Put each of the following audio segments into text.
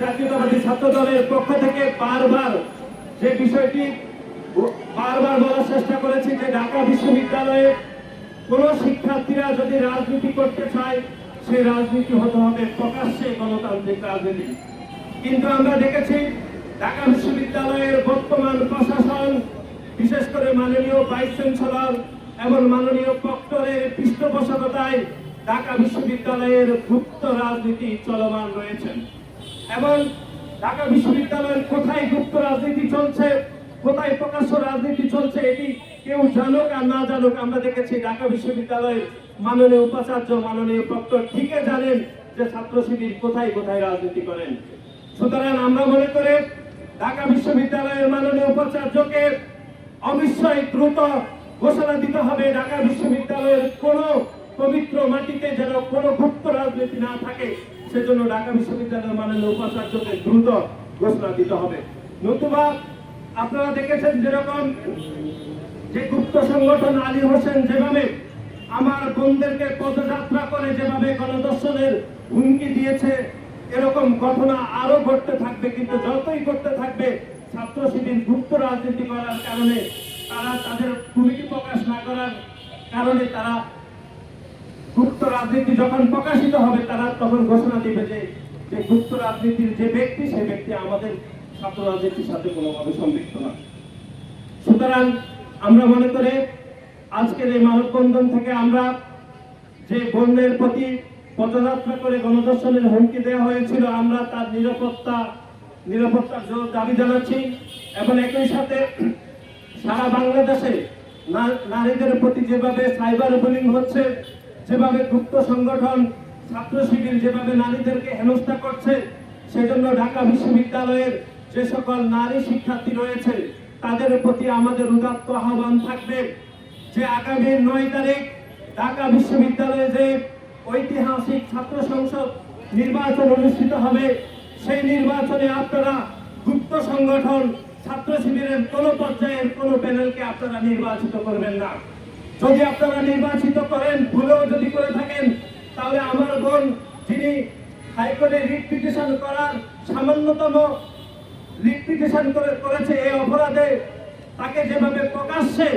জাতীয়তাবাদী ছাত্র দলের পক্ষ থেকে বারবার যে বিষয়টি বারবার বলার চেষ্টা করেছি যে ঢাকা বিশ্ববিদ্যালয়ে কোন শিক্ষার্থীরা যদি রাজনীতি করতে চায় সেই রাজনীতি হতে হবে প্রকাশ্যে গণতান্ত্রিক রাজনীতি। কিন্তু আমরা দেখেছি ঢাকা বিশ্ববিদ্যালয়ের বর্তমান প্রশাসন, বিশেষ করে মাননীয় ভাইস চ্যান্সেলর এবং মাননীয় প্রক্টরের পৃষ্ঠপোষকতায় ঢাকা বিশ্ববিদ্যালয়ের গুপ্ত রাজনীতি চলমান রয়েছে। এবং ঢাকা বিশ্ববিদ্যালয়ের কোথায় গুপ্ত রাজনীতি চলছে, কোথায় প্রকাশ্য রাজনীতি চলছে এটি কেউ জানুক আর না জানুক, আমরা দেখেছি ঢাকা বিশ্ববিদ্যালয়ের মাননীয় উপাচার্য, মাননীয় প্রক্টর ঠিকই জানেন যে ছাত্র শিবির কোথায় কোথায় রাজনীতি করেন। সুতরাং আমরা মনে করে ঢাকা বিশ্ববিদ্যালয়ের মাননীয় উপাচার্যকে অবশ্যই দ্রুত ঘোষণা দিতে হবে। ঢাকা বিশ্ববিদ্যালয়ের কোন পবিত্র মাটিতে যেন কোনো গুপ্ত রাজনীতি না থাকে, সেজন্য ঢাকা বিশ্ববিদ্যালয়ের মাননীয় উপাচার্যকে দ্রুত ঘোষণা দিতে হবে। নতুবা আপনারা দেখেছেন যেরকম যে গুপ্ত সংগঠন আলী হোসেন যেভাবে আমার বোনদেরকে পদযাত্রা করে যেভাবে গণদর্শনের হুমকি দিয়েছে, এরকম ঘটনা আরও ঘটতে থাকবে, কিন্তু যতই ঘটতে থাকবে, ছাত্র শিবির গুপ্ত রাজনীতি করার কারণে তারা তাদের ভূমিকা প্রকাশ না করার কারণে তারা গুপ্ত রাজনীতি যখন প্রকাশিত হবে, তারা তখন ঘোষণা দিবে যে যে গুপ্ত রাজনীতির যে ব্যক্তি, সে ব্যক্তি আমাদের ছাত্র রাজনীতির সাথে কোনোভাবে সম্পৃক্ত না। সুতরাং আমরা মনে করে আজকের এই মানববন্ধন থেকে আমরা যে বন্যের প্রতি পদযাত্রা করে গণদর্শনের হুমকি দেওয়া হয়েছিল, আমরা তার নিরাপত্তা, নিরাপত্তার জোর দাবি জানাচ্ছি। এবং একই সাথে সারা বাংলাদেশে নারীদের প্রতি যেভাবে সাইবার বুলিং হচ্ছে যেভাবে গুপ্ত সংগঠন, ছাত্র শিবির যেভাবে নারীদেরকে হেনস্থা করছে, সেজন্য ঢাকা বিশ্ববিদ্যালয়ের যে সকল নারী শিক্ষার্থী রয়েছে, তাদের প্রতি আমাদের উদাত্ত আহ্বান থাকবে যে আগামী নয় তারিখ ঢাকা বিশ্ববিদ্যালয়ে যে ঐতিহাসিক ছাত্র সংসদ নির্বাচন অনুষ্ঠিত হবে, সেই নির্বাচনে আপনারা গুপ্ত সংগঠন, ছাত্র শিবিরের কোন পর্যায়ের কোন প্যানেলকে আপনারা নির্বাচিত করবেন না। যদি আপনারা নির্বাচিত করেন, ভুলেও যদি করে থাকেন, তাহলে আমার বোন যিনি হাইকোর্টে রিট পিটিশন করার সামান্যতম রিট পিটিশন করে করেছে এই অপরাধে, তাকে যেভাবে প্রকাশ্যে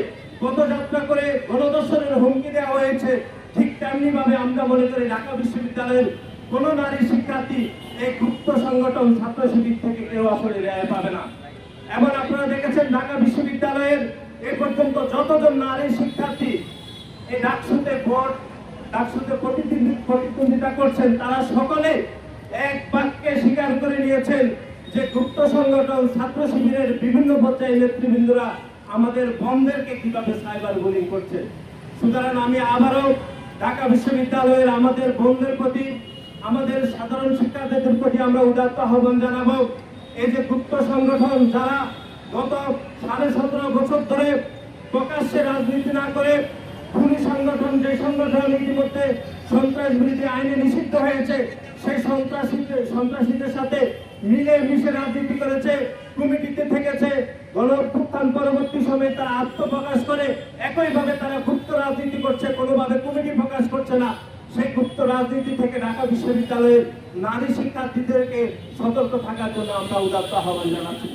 পদযাত্রা করে গণদর্শনের হুমকি দেওয়া হয়েছে, ঠিক তেমনি ভাবে আমরা মনে করি ঢাকা বিশ্ববিদ্যালয়ের কোনো নারী শিক্ষার্থী এই গুপ্ত সংগঠন ছাত্র শিবির থেকে কেউ আসলে রেহাই পাবে না। এবার আপনারা দেখেছেন ঢাকা বিশ্ববিদ্যালয়ের এ পর্যন্ত যতজন নারী শিক্ষার্থী এই ডাকসুতে ভোট, ডাকসুতে প্রতিদ্বন্দ্বী- প্রতিদ্বন্দ্বিতা করছেন, তারা সকলে এক বাক্যে স্বীকার করে নিয়েছেন যে গুপ্ত সংগঠন ছাত্র শিবিরের বিভিন্ন পর্যায়ে নেতৃবৃন্দরা আমাদের বন্ধেরকে কীভাবে সাইবার বুলিং করছে। সুতরাং আমি আবারও ঢাকা বিশ্ববিদ্যালয়ের আমাদের বন্ধের প্রতি, আমাদের সাধারণ শিক্ষার্থীদের প্রতি আমরা উদাত্ত আহ্বান জানাব। এই যে গুপ্ত সংগঠন, যারা গত সাড়ে সতেরো বছর ধরে প্রকাশ্যে রাজনীতি না করে খুনি সংগঠন, যে সংগঠন ইতিমধ্যে সন্ত্রাস বিরোধী আইনে নিষিদ্ধ হয়েছে, সেই সন্ত্রাসীদের সন্ত্রাসীদের সাথে মিলে মিশে রাজনীতি করেছে, কমিটিতে থেকেছে, গণঅভ্যুত্থান পরবর্তী সময়ে তারা আত্মপ্রকাশ করে, একইভাবে তারা গুপ্ত রাজনীতি করছে, কোনোভাবে কমিটি প্রকাশ করছে না। সেই গুপ্ত রাজনীতি থেকে ঢাকা বিশ্ববিদ্যালয়ের নারী শিক্ষার্থীদেরকে সতর্ক থাকার জন্য আমরা উদাত্ত আহ্বান জানাচ্ছি।